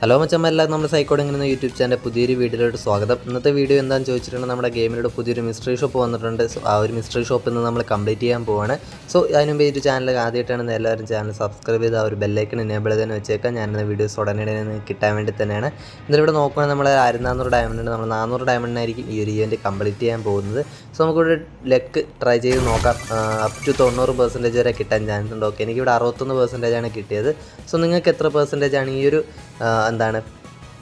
Hello മച്ചമ്മ. നമ്മുടെ സൈക്കോടിങ്ങനെ YouTube ചാനലിന്റെ പുതിയൊരു വീഡിയോയിലോട്ട് സ്വാഗതം. ഇന്നത്തെ വീഡിയോ എന്താണെന്ന് ചോദിച്ചിട്ടുണ്ടെങ്കിൽ നമ്മുടെ ഗെയിമിലൂടെ പുതിയൊരു മിസ്റ്ററി ഷോപ്പ് വന്നിട്ടുണ്ട്. സോ ആ ഒരു മിസ്റ്ററി ഷോപ്പിൽ നിന്ന് നമ്മൾ കംപ്ലീറ്റ് ചെയ്യാൻ പോവാണ്. സോ അതിനു മുമ്പ് ഈ ഒരു ചാനൽ ആദ്യമായിട്ടാണ് എല്ലാവരും ചാനൽ സബ്സ്ക്രൈബ് ചെയ്ത് ആ ഒരു ബെല്ലൈക്കൺ എനേബിൾ ചെയ്ത് തന്നെ വെച്ചേക്കാം ഞാനിന്ന് വീഡിയോസ് ഉടനെ കിട്ടാൻ വേണ്ടി തന്നെയാണ്. ഇവിടെ നോക്കുകയാണെങ്കിൽ നമ്മൾ ആയിരത്തി ഡയമണ്ട് ഉണ്ട്. നമ്മൾ നാനൂറ് ഡയമണ്ടിനായിരിക്കും ഈ ഒരു ഇവന്റ് കംപ്ലീറ്റ് ചെയ്യാൻ പോകുന്നത്. സോ നമുക്കിവിടെ ലെക്ക് ട്രൈ ചെയ്ത് നോക്കാം. അപ് ടു തൊണ്ണൂറ് പെർസെന്റേജ് വരെ കിട്ടാൻ ചാൻസ് ഉണ്ട്. ഓക്കെ എനിക്കിവിടെ അറുപത്തൊന്ന് പെർസെന്റേജ് ആണ് കിട്ടിയത്. സോ നിങ്ങൾക്ക് എത്ര പെർസെന്റേജ് ആണ് ഈ ഒരു എന്താണ്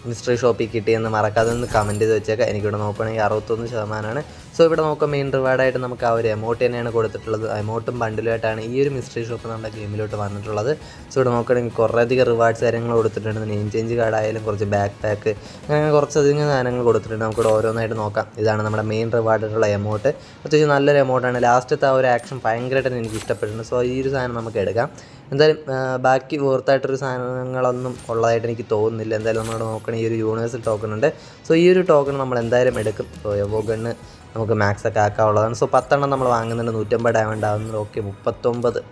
മിസ്റ്ററി ഷോപ്പിൽ കിട്ടിയെന്ന് മറക്കാതെ ഒന്ന് കമന്റ് ചെയ്ത് വെച്ചേക്കാം. എനിക്കിവിടെ നോക്കുകയാണെങ്കിൽ അറുപത്തൊന്ന് ശതമാനമാണ്. സോ ഇവിടെ നോക്കാം മെയിൻ റിവാർഡായിട്ട് നമുക്ക് ആ ഒരു എമൗണ്ട് തന്നെയാണ് കൊടുത്തിട്ടുള്ളത്. എമൗണ്ടും ബണ്ടിലുമായിട്ടാണ് ഈ ഒരു മിസ്റ്ററി ഷോപ്പ് നമ്മുടെ ഗെയിമിലോട്ട് വന്നിട്ടുള്ളത്. സോ ഇവിടെ നോക്കുകയാണെങ്കിൽ കുറേയധികം റിവാർഡ്സ് കാര്യങ്ങൾ കൊടുത്തിട്ടുണ്ട്. നെയിം ചേഞ്ച് കാർഡായാലും കുറച്ച് ബാക്ക് പാക്ക് അങ്ങനെ കുറച്ചധികം സാധനങ്ങൾ കൊടുത്തിട്ടുണ്ട്. നമുക്കിവിടെ ഓരോന്നായിട്ട് നോക്കാം. ഇതാണ് നമ്മുടെ മെയിൻ റിവാർഡായിട്ടുള്ള എമൗണ്ട് അത്യാവശ്യം നല്ലൊരു എമൗണ്ടാണ് ലാസ്റ്റത്തെ ആ ഒരു ആക്ഷൻ ഭയങ്കരമായിട്ട് എനിക്ക് ഇഷ്ടപ്പെട്ടിട്ടുണ്ട് സോ ഈ ഒരു സാധനം നമുക്ക് എടുക്കാം. എന്തായാലും ബാക്കി വേർത്തായിട്ടൊരു സാധനങ്ങളൊന്നും ഉള്ളതായിട്ട് എനിക്ക് തോന്നുന്നില്ല. എന്തായാലും നമ്മളോട് നോക്കണ ഈ ഒരു യൂണിവേഴ്സൽ ടോക്കൺ ഉണ്ട്. സോ ഈ ഒരു ടോക്കൺ നമ്മൾ എന്തായാലും എടുക്കും. സോ എവോ ഗണ്ണ് നമുക്ക് മാക്സ് ഒക്കെ ആക്കാനുള്ളതാണ്. സോ പത്തെണ്ണം നമ്മൾ വാങ്ങുന്നുണ്ട്. നൂറ്റമ്പത് ഡയമണ്ട് ആവുന്നത് ഓക്കെ മുപ്പത്തൊമ്പത്.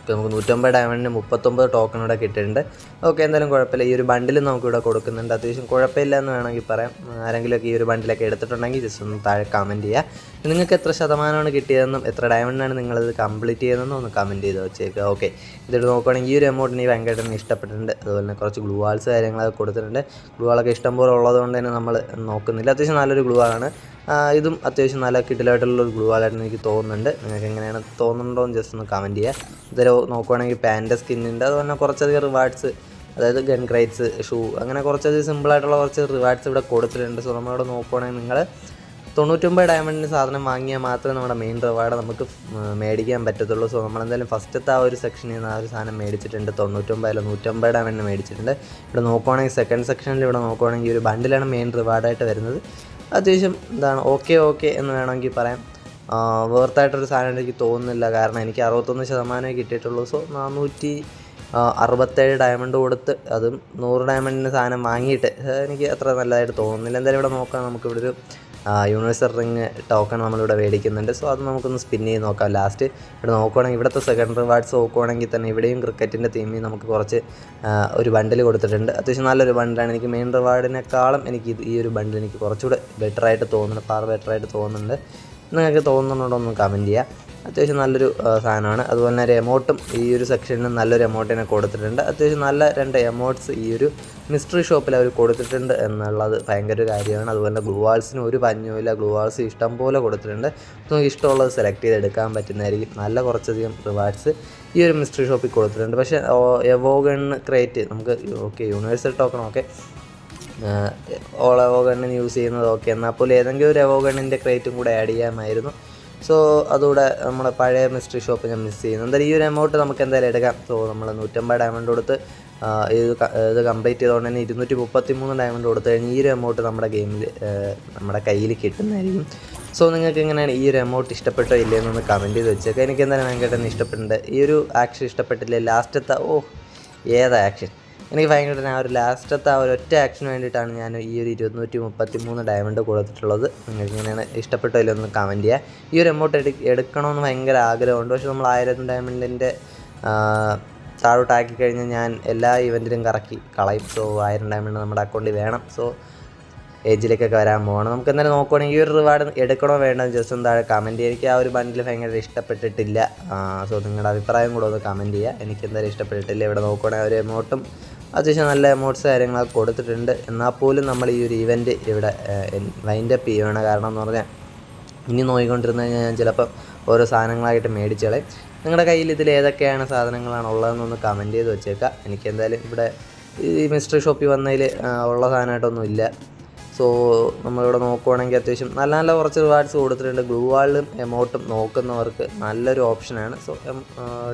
ഓക്കെ നമുക്ക് നൂറ്റമ്പത് ഡയമണ്ടിന് മുപ്പത്തൊമ്പത് ടോക്കൺ ഇവിടെ കിട്ടിയിട്ടുണ്ട്. ഓക്കെ എന്തായാലും കുഴപ്പമില്ല. ഈ ഒരു ബണ്ടിൽ നമുക്കിവിടെ കൊടുക്കുന്നുണ്ട്. അത്യാവശ്യം കുഴപ്പമില്ല എന്ന് വേണമെങ്കിൽ പറയാം. ആരെങ്കിലുമൊക്കെ ഈ ഒരു ബണ്ടിലൊക്കെ എടുത്തിട്ടുണ്ടെങ്കിൽ ജസ്റ്റ് ഒന്ന് താഴെ കമന്റ് ചെയ്യുക നിങ്ങൾക്ക് എത്ര ശതമാനമാണ് കിട്ടിയതെന്നും എത്ര ഡയമണ്ടാണ് നിങ്ങളിത് കംപ്ലീറ്റ് ചെയ്തതെന്നും ഒന്ന് കമന്റ് ചെയ്ത് വെച്ചേക്കുക. ഓക്കെ ഇതിട്ട് നോക്കുകയാണെങ്കിൽ ഈ ഒരു എമൗണ്ട് എനിക്ക് ഭയങ്കരമായിട്ട് ഇഷ്ടപ്പെട്ടിട്ടുണ്ട്. അതുപോലെ തന്നെ കുറച്ച് ഗ്ലൂ വാൾസ് കാര്യങ്ങളൊക്കെ കൊടുത്തിട്ടുണ്ട്. ഗ്ലൂ വാളൊക്കെ ഇഷ്ടംപോലെ ഉള്ളതുകൊണ്ട് തന്നെ നമ്മൾ നോക്കുന്നില്ല. അത്യാവശ്യം നല്ലൊരു ഗ്ലൂ ഇതും അത്യാവശ്യം നല്ല കിട്ടിലായിട്ടുള്ള ഒരു ഗ്ലൂ വാളായിട്ട് എനിക്ക് തോന്നുന്നുണ്ട്. നിങ്ങൾക്ക് എങ്ങനെയാണ് തോന്നുന്നുണ്ടോ എന്ന് ജസ്റ്റ് ഒന്ന് കമന്റ് ചെയ്യുക ഇതൊരു നോക്കുവാണെങ്കിൽ പാന്റെ സ്കിന്നുണ്ട് അതുപോലെ കുറച്ചധികം റിവാർഡ്സ് അതായത് ഗൺ ക്രൈറ്റ്സ് ഷൂ അങ്ങനെ കുറച്ചധികം സിമ്പിളായിട്ടുള്ള കുറച്ച് റിവാർഡ്സ് ഇവിടെ കൊടുത്തിട്ടുണ്ട്. സോ നമ്മളിവിടെ നോക്കുവാണെങ്കിൽ നിങ്ങൾ തൊണ്ണൂറ്റൊമ്പത് ഡയമണ്ടിന് സാധനം വാങ്ങിയാൽ മാത്രമേ നമ്മുടെ മെയിൻ റിവാർഡ് നമുക്ക് മേടിക്കാൻ പറ്റത്തുള്ളൂ. സോ നമ്മളെന്തായാലും ഫസ്റ്റത്തെ ആ ഒരു സെക്ഷനിൽ നിന്ന് ആ ഒരു സാധനം മേടിച്ചിട്ടുണ്ട്. തൊണ്ണൂറ്റൊമ്പത് അല്ല നൂറ്റമ്പത് ഡയമണ്ടിന് മേടിച്ചിട്ടുണ്ട്. ഇവിടെ നോക്കുവാണെങ്കിൽ സെക്കൻഡ് സെക്ഷനിൽ ഇവിടെ നോക്കുവാണെങ്കിൽ ഒരു ബണ്ടിലാണ് മെയിൻ റിവാർഡായിട്ട് വരുന്നത്. അത്യാവശ്യം എന്താണ് ഓക്കെ ഓക്കെ എന്ന് വേണമെങ്കിൽ പറയാം. വേർത്തായിട്ടൊരു സാധനം എനിക്ക് തോന്നുന്നില്ല. കാരണം എനിക്ക് അറുപത്തൊന്ന് ശതമാനമേ കിട്ടിയിട്ടുള്ളൂ. സോ നാനൂറ്റി അറുപത്തേഴ് ഡയമണ്ട് കൊടുത്ത് അതും നൂറ് ഡയമണ്ടിന് സാധനം വാങ്ങിയിട്ട് എനിക്ക് അത്ര നല്ലതായിട്ട് തോന്നുന്നില്ല. എന്തായാലും ഇവിടെ നോക്കാം. നമുക്കിവിടെ ഒരു യൂണിവേഴ്സൽ റിങ് ടോക്കൺ നമ്മളിവിടെ മേടിക്കുന്നുണ്ട്. സോ അത് നമുക്കൊന്ന് സ്പിൻ ചെയ്ത് നോക്കാം. ലാസ്റ്റ് ഇവിടെ നോക്കുവാണെങ്കിൽ ഇവിടുത്തെ സെക്കൻഡ് റിവാർഡ്സ് നോക്കുവാണെങ്കിൽ തന്നെ ഇവിടെയും ക്രിക്കറ്റിന്റെ തീമിൽ നമുക്ക് കുറച്ച് ഒരു ബണ്ടിൽ കൊടുത്തിട്ടുണ്ട്. അത്യാവശ്യം നല്ലൊരു ബണ്ടിലാണ് എനിക്ക് മെയിൻ റിവാർഡിനേക്കാളും എനിക്ക് ഈ ഒരു ബണ്ടിൽ എനിക്ക് കുറച്ചുകൂടെ ബെറ്ററായിട്ട് തോന്നുന്നുണ്ട്. ഫാർ ബെറ്ററായിട്ട് തോന്നുന്നുണ്ട്. നിങ്ങൾക്ക് തോന്നുന്നുണ്ടോ ഒന്ന് കമന്റ് ചെയ്യുക അത്യാവശ്യം നല്ലൊരു സാധനമാണ്. അതുപോലെ തന്നെ എമൗട്ടും ഈ ഒരു സെക്ഷനിൽ നല്ലൊരു എമൗണ്ടിനെ കൊടുത്തിട്ടുണ്ട്. അത്യാവശ്യം നല്ല രണ്ട് എമൗണ്ട്സ് ഈ ഒരു മിസ്റ്ററി ഷോപ്പിൽ അവർ കൊടുത്തിട്ടുണ്ട് എന്നുള്ളത് ഭയങ്കര ഒരു കാര്യമാണ്. അതുപോലെ തന്നെ ഗ്ലൂവാൾസിന് ഒരു പഞ്ഞുമില്ല ഗ്ലൂവാൾസ് ഇഷ്ടം പോലെ കൊടുത്തിട്ടുണ്ട്. നമുക്ക് ഇഷ്ടമുള്ളത് സെലക്ട് ചെയ്ത് എടുക്കാൻ പറ്റുന്നതായിരിക്കും. നല്ല കുറച്ചധികം റിവാർഡ്സ് ഈ ഒരു മിസ്റ്ററി ഷോപ്പിൽ കൊടുത്തിട്ടുണ്ട്. പക്ഷേ എവോഗൺ ക്രേറ്റ് നമുക്ക് ഓക്കെ യൂണിവേഴ്സൽ ടോക്കൺ ഓൾ എവോഗണ്ണിന് യൂസ് ചെയ്യുന്നത് ഓക്കെ എന്നാൽ പോലും ഏതെങ്കിലും ഒരു എവോഗണ്ണിന്റെ ക്രേറ്റും കൂടെ ആഡ് ചെയ്യാമായിരുന്നു. സോ അതുകൂടെ നമ്മുടെ പഴയ മിസ്റ്ററി ഷോപ്പ് ഞാൻ മിസ് ചെയ്യുന്നു. എന്തായാലും ഈ ഒരു എമൗണ്ട് നമുക്ക് എന്തായാലും എടുക്കാം. സോ നമ്മൾ നൂറ്റമ്പത് ഡയമണ്ട് കൊടുത്ത് ഇത് ഇത് കംപ്ലീറ്റ് ചെയ്തുകൊണ്ട് തന്നെ ഇരുന്നൂറ്റി മുപ്പത്തി മൂന്ന് ഡയമണ്ട് കൊടുത്തു കഴിഞ്ഞാൽ ഈ ഒരു എമൗണ്ട് നമ്മുടെ ഗെയിമിൽ നമ്മുടെ കയ്യിൽ കിട്ടുന്നതായിരിക്കും. സോ നിങ്ങൾക്ക് എങ്ങനെയാണ് ഈ ഒരു എമൗണ്ട് ഇഷ്ടപ്പെട്ടോ ഇല്ലേ എന്നൊന്ന് കമന്റ് ചെയ്ത് വെച്ചേക്കാം. എനിക്ക് എന്തായാലും തന്നെ ഇഷ്ടപ്പെട്ടിട്ടുണ്ട്. ഈ ഒരു ആക്ഷൻ ഇഷ്ടപ്പെട്ടില്ലേ? ലാസ്റ്റത്തെ ഓ ഏതാ ആക്ഷൻ എനിക്ക് ഭയങ്കര ആ ഒരു ലാസ്റ്റത്തെ ആ ഒരു ഒറ്റ ആക്ഷന് വേണ്ടിയിട്ടാണ് ഞാൻ ഈ ഒരു ഇരുന്നൂറ്റി മുപ്പത്തി മൂന്ന് ഡയമണ്ട് കൊടുത്തിട്ടുള്ളത്. നിങ്ങൾ ഇങ്ങനെയാണ് ഇഷ്ടപ്പെട്ടോ ഇല്ലയോ ഒന്ന് കമന്റ് ചെയ്യുക ഈ ഒരു എമൗണ്ട് എടു എടുക്കണമെന്ന് ഭയങ്കര ആഗ്രഹമുണ്ട്. പക്ഷെ നമ്മൾ ആയിരം ഡയമണ്ടിന്റെ താഴോട്ടാക്കി കഴിഞ്ഞാൽ ഞാൻ എല്ലാ ഇവന്റിലും കറക്കി കളയും. സോ ആയിരം ഡയമണ്ട് നമ്മുടെ അക്കൗണ്ടിൽ വേണം. സോ ഏജിലേക്കൊക്കെ വരാൻ പോകണം നമുക്ക് എന്തായാലും നോക്കുവാണെങ്കിൽ ഈ ഒരു റിവാർഡ് എടുക്കണോ വേണ്ടെന്ന് ജസ്റ്റ് ഒന്ന് താഴെ കമന്റ് ചെയ്യുക എനിക്ക് ആ ഒരു ബണ്ടിൽ ഭയങ്കര ഇഷ്ടപ്പെട്ടിട്ടില്ല. സോ നിങ്ങളുടെ അഭിപ്രായം കൂടെ ഒന്ന് കമന്റ് ചെയ്യുക എനിക്ക് എന്തായാലും ഇഷ്ടപ്പെട്ടിട്ടില്ല. ഇവിടെ നോക്കുവാണെങ്കിൽ ആ ഒരു എമൗണ്ടും അത്യാവശ്യം നല്ല എമൗണ്ട്സ് കാര്യങ്ങളൊക്കെ കൊടുത്തിട്ടുണ്ട്. എന്നാൽ പോലും നമ്മൾ ഈ ഒരു ഇവന്റ് ഇവിടെ വൈൻഡ് അപ്പ് ചെയ്യുകയാണ് കാരണം എന്ന് പറഞ്ഞാൽ ഇനി നോയിക്കൊണ്ടിരുന്നു കഴിഞ്ഞാൽ ഞാൻ ചിലപ്പം ഓരോ സാധനങ്ങളായിട്ട് മേടിച്ചോളെ നിങ്ങളുടെ കയ്യിൽ ഇതിൽ ഏതൊക്കെയാണ് സാധനങ്ങളാണ് ഉള്ളതെന്നൊന്ന് കമന്റ് ചെയ്ത് വെച്ചേക്കാം എനിക്ക് എന്തായാലും ഇവിടെ ഈ മിസ്റ്ററി ഷോപ്പിൽ വന്നതിൽ ഉള്ള സാധനമായിട്ടൊന്നും ഇല്ല. സോ നമ്മളിവിടെ നോക്കുവാണെങ്കിൽ അത്യാവശ്യം നല്ല നല്ല കുറച്ച് റിവാർഡ്സ് കൊടുത്തിട്ടുണ്ട്. ഗ്ലൂ വാളിലും എമൗണ്ടും നോക്കുന്നവർക്ക് നല്ലൊരു ഓപ്ഷനാണ് സോ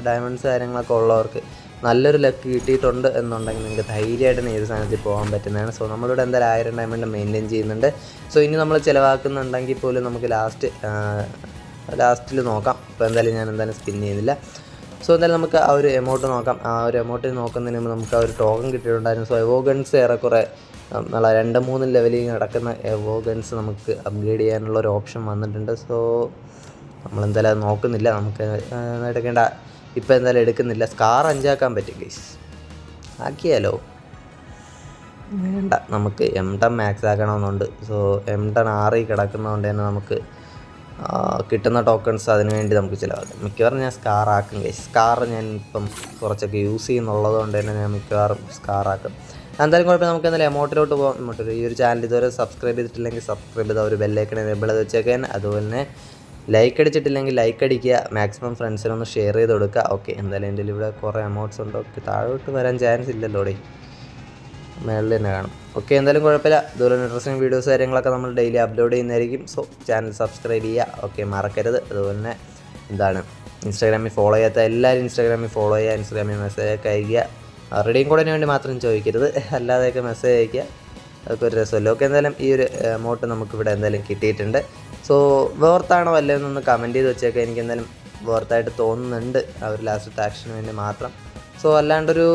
ഡയമണ്ട്സ് കാര്യങ്ങളൊക്കെ ഉള്ളവർക്ക് നല്ലൊരു ലക്ക് കിട്ടിയിട്ടുണ്ട് എന്നുണ്ടെങ്കിൽ നിങ്ങൾക്ക് ധൈര്യമായിട്ട് ഏത് സാധനത്തിൽ പോകാൻ പറ്റുന്നതാണ്. സോ നമ്മളിവിടെ എന്തായാലും ആയിരം ഡയമണ്ട് മെയിന്റെയിൻ ചെയ്യുന്നുണ്ട്. സോ ഇനി നമ്മൾ ചിലവാക്കുന്നുണ്ടെങ്കിൽ പോലും നമുക്ക് ലാസ്റ്റ് ലാസ്റ്റിൽ നോക്കാം. ഇപ്പോൾ എന്തായാലും ഞാൻ എന്തായാലും സ്പിൻ ചെയ്യുന്നില്ല. സോ എന്തായാലും നമുക്ക് ആ ഒരു എമൗണ്ട് നോക്കാം. ആ ഒരു എമൗണ്ട് നോക്കുന്നതിന് മുമ്പ് നമുക്ക് ആ ഒരു ടോക്കൺ കിട്ടിയിട്ടുണ്ടായിരുന്നു. സോ എവോ ഗൺസ് ഏറെക്കുറെ നല്ല രണ്ട് മൂന്ന് ലെവലിൽ നടക്കുന്ന എവോ ഗൺസ് നമുക്ക് അപ്ഗ്രേഡ് ചെയ്യാനുള്ള ഒരു ഓപ്ഷൻ വന്നിട്ടുണ്ട്. സോ നമ്മളെന്തായാലും അത് നോക്കുന്നില്ല. നമുക്ക് എടുക്കേണ്ട ഇപ്പം എന്തായാലും എടുക്കുന്നില്ല. സ്കാർ അഞ്ചാക്കാൻ പറ്റും ഗൈസ് ആക്കിയാലോ? വേണ്ട. നമുക്ക് എം ടൺ മാക്സ് ആക്കണമെന്നുണ്ട്. സോ എം ടൺ ആറി കിടക്കുന്നതുകൊണ്ട് തന്നെ നമുക്ക് കിട്ടുന്ന ടോക്കൺസ് അതിന് വേണ്ടി നമുക്ക് ചിലവാക്കാം. മിക്കവാറും ഞാൻ സ്കാർ ആക്കും ഗൈസ് സ്കാർ ഞാൻ ഇപ്പം കുറച്ചൊക്കെ യൂസ് ചെയ്യുന്നുള്ളത് കൊണ്ട് തന്നെ ഞാൻ മിക്കവാറും സ്കാർ ആക്കും. എന്തായാലും കുഴപ്പമില്ല. നമുക്ക് എന്തായാലും എമൗണ്ടിലോട്ട് പോകാം എമൗണ്ടിൽ ഈ ഒരു ചാനൽ ഇതുവരെ സബ്സ്ക്രൈബ് ചെയ്തിട്ടില്ലെങ്കിൽ സബ്സ്ക്രൈബ് ചെയ്താൽ ഒരു ബെല്ലൈക്കൺ എനേബിൾ ചെയ്ത് വെച്ചേക്കാൻ. അതുപോലെ തന്നെ ലൈക്ക് അടിച്ചിട്ടില്ലെങ്കിൽ ലൈക്ക് അടിക്കുക. മാക്സിമം ഫ്രണ്ട്സിനൊന്ന് ഷെയർ ചെയ്ത് കൊടുക്കുക. ഓക്കെ എന്തായാലും എന്റെ ഇവിടെ കുറേ എമൗണ്ട്സ് ഉണ്ട്. ഓക്കെ താഴോട്ട് വരാൻ ചാൻസ് ഇല്ലല്ലോ ഡേ മേളിൽ തന്നെ കാണും. ഓക്കെ എന്തായാലും കുഴപ്പമില്ല. ഇതുപോലെ ഇൻട്രസ്റ്റിംഗ് വീഡിയോസ് കാര്യങ്ങളൊക്കെ നമ്മൾ ഡെയിലി അപ്ലോഡ് ചെയ്യുന്നതായിരിക്കും. സോ ചാനൽ സബ്സ്ക്രൈബ് ചെയ്യുക. ഓക്കെ മറക്കരുത്. അതുപോലെ തന്നെ എന്താണ്? ഇൻസ്റ്റാഗ്രാമിൽ ഫോളോ ചെയ്യാത്ത എല്ലാവരും ഇൻസ്റ്റാഗ്രാമിൽ ഫോളോ ചെയ്യുക. ഇൻസ്റ്റാഗ്രാമിൽ മെസ്സേജ് ഒക്കെ അയക്കുക റെഡിയും കൂടെ വേണ്ടി മാത്രം ചോദിക്കരുത്. അല്ലാതെയൊക്കെ മെസ്സേജ് അയക്കുക അതൊക്കെ ഒരു രസമല്ലോ. ഓക്കെ എന്തായാലും ഈ ഒരു എമൗണ്ട് നമുക്കിവിടെ എന്തായാലും കിട്ടിയിട്ടുണ്ട്. സോ വേർത്താണോ അല്ലേ എന്നൊന്ന് കമന്റ് ചെയ്ത് വെച്ചേക്കാം. എനിക്ക് എന്തായാലും വേർത്തായിട്ട് തോന്നുന്നുണ്ട് ആ ഒരു ലാസ്റ്റ് ആക്ഷന് വേണ്ടി മാത്രം. സോ അല്ലാണ്ടൊരു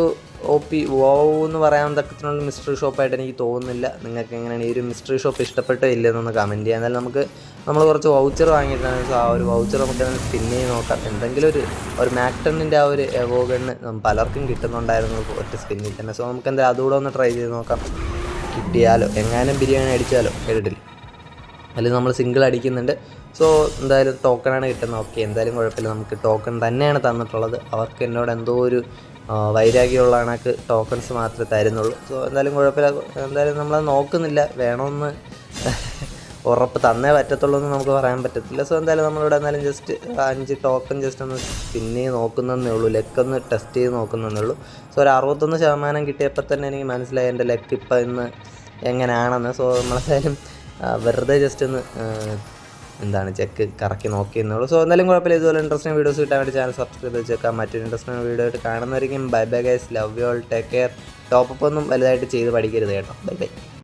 ഒ പി വോ എന്ന് പറയാൻ തക്കത്തിനുള്ള മിസ്റ്ററി ഷോപ്പായിട്ട് എനിക്ക് തോന്നുന്നില്ല. നിങ്ങൾക്ക് എങ്ങനെയാണ് ഈ ഒരു മിസ്റ്ററി ഷോപ്പ് ഇഷ്ടപ്പെട്ടോ ഇല്ലെന്നൊന്ന് കമന്റ് ചെയ്യാം. എന്നാലും നമുക്ക് നമ്മൾ കുറച്ച് വൗച്ചർ വാങ്ങിയിട്ടാണ് സോ ആ ഒരു വൗച്ചർ നമുക്ക് ചെയ്ത് നോക്കാം. എന്തെങ്കിലും ഒരു ഒരു മാക്ടണിന്റെ ആ ഒരു എവോഗണ് പലർക്കും കിട്ടുന്നുണ്ടായിരുന്നു. ഒറ്റ സ്പിന്നിൽ തന്നെ. സോ നമുക്ക് എന്തായാലും അതുകൂടെ ഒന്ന് ട്രൈ ചെയ്ത് നോക്കാം. കിട്ടിയാലോ? എങ്ങാനും ബിരിയാണി അടിച്ചാലോ? കേട്ടിട്ടില്ല അതിൽ നമ്മൾ സിംഗിൾ അടിക്കുന്നുണ്ട്. സോ എന്തായാലും ടോക്കണാണ് കിട്ടുന്നത്. ഓക്കെ എന്തായാലും കുഴപ്പമില്ല. നമുക്ക് ടോക്കൺ തന്നെയാണ് തന്നിട്ടുള്ളത്. അവർക്ക് എന്നോട് എന്തോ ഒരു വൈരാഗ്യമുള്ള കണക്ക് ടോക്കൺസ് മാത്രമേ തരുന്നുള്ളൂ. സോ എന്തായാലും കുഴപ്പമില്ല. എന്തായാലും നമ്മളത് നോക്കുന്നില്ല. വേണമെന്ന് ഉറപ്പ് തന്നേ പറ്റത്തുള്ളൂ എന്ന് നമുക്ക് പറയാൻ പറ്റത്തില്ല. സോ എന്തായാലും നമ്മളിവിടെ എന്തായാലും ജസ്റ്റ് അഞ്ച് ടോക്കൺ ജസ്റ്റ് ഒന്ന് പിന്നെ നോക്കുന്നതേ ഉള്ളൂ. ലെക്കൊന്ന് ടെസ്റ്റ് ചെയ്ത് നോക്കുന്നതേ ഉള്ളൂ. സോ ഒരു അറുപത്തൊന്ന് ശതമാനം കിട്ടിയപ്പോൾ തന്നെ എനിക്ക് മനസ്സിലായി എന്റെ ലെക്ക് ഇപ്പം ഇന്ന് എങ്ങനെയാണെന്ന്. സോ നമ്മളെന്തായാലും വെറുതെ ജസ്റ്റ് ഒന്ന് എന്താണ് ചെക്ക് കറക്കി നോക്കിയെന്നുള്ളൂ സോ എന്തായാലും കുഴപ്പമില്ല. ഇതുപോലെ ഇൻട്രസ്റ്റിംഗ് വീഡിയോസ് കിട്ടാൻ വേണ്ടി ചാനൽ സബ്സ്ക്രൈബ് ചെയ്ത് വെച്ചേക്കാം. മറ്റൊരു ഇൻട്രസ്റ്റിംഗ് വീഡിയോ ആയിട്ട് കാണുന്നവരിക്കും. Bye bye guys love you all take care top ഒന്നും വലുതായിട്ട് ചെയ്ത് പഠിക്കരുത് കേട്ടോ. Bye bye